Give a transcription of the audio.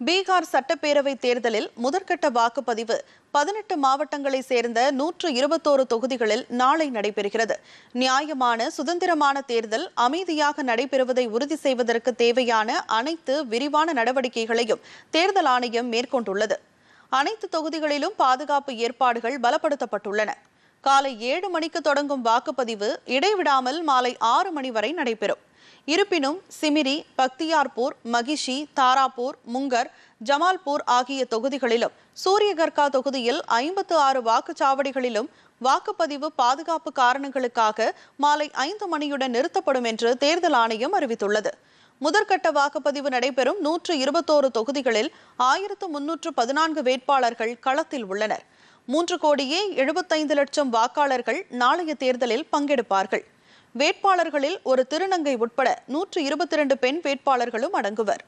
பீகார் சட்டப்பேரவை தேர்தலில் முதற்கட்ட வாக்குப்பதிவு பதினெட்டு மாவட்டங்களை சேர்ந்த நூற்று இருபத்தோரு தொகுதிகளில் நாளை நடைபெறுகிறது. நியாயமான சுதந்திரமான தேர்தல் அமைதியாக நடைபெறுவதை உறுதி செய்வதற்கு தேவையான அனைத்து விரிவான நடவடிக்கைகளையும் தேர்தல் ஆணையம் மேற்கொண்டுள்ளது. அனைத்து தொகுதிகளிலும் பாதுகாப்பு ஏற்பாடுகள் பலப்படுத்தப்பட்டுள்ளன. காலை ஏழு மணிக்கு தொடங்கும் வாக்குப்பதிவு இடைவிடாமல் மாலை ஆறு மணி வரை நடைபெறும். இருப்பினும் சிமிரி பக்தியார்பூர் மகிஷி தாராப்பூர் முங்கர் ஜமால்பூர் ஆகிய தொகுதிகளிலும் சூரியகர்கா தொகுதியில் ஐம்பத்து ஆறு வாக்குச்சாவடிகளிலும் வாக்குப்பதிவு பாதுகாப்பு காரணங்களுக்காக மாலை ஐந்து மணியுடன் நிறுத்தப்படும் என்று தேர்தல் ஆணையம் அறிவித்துள்ளது. முதற்கட்ட வாக்குப்பதிவு நடைபெறும் நூற்று இருபத்தோரு தொகுதிகளில் ஆயிரத்து முன்னூற்று பதினான்கு வேட்பாளர்கள் களத்தில் உள்ளனர். மூன்று கோடியே எழுபத்தைந்து லட்சம் வாக்காளர்கள் நாளைய தேர்தலில் பங்கெடுப்பார்கள். வேட்பாளர்களில் ஒரு திருநங்கை உட்பட நூற்று இருபத்தி இரண்டு பெண் வேட்பாளர்களும் அடங்குவர்.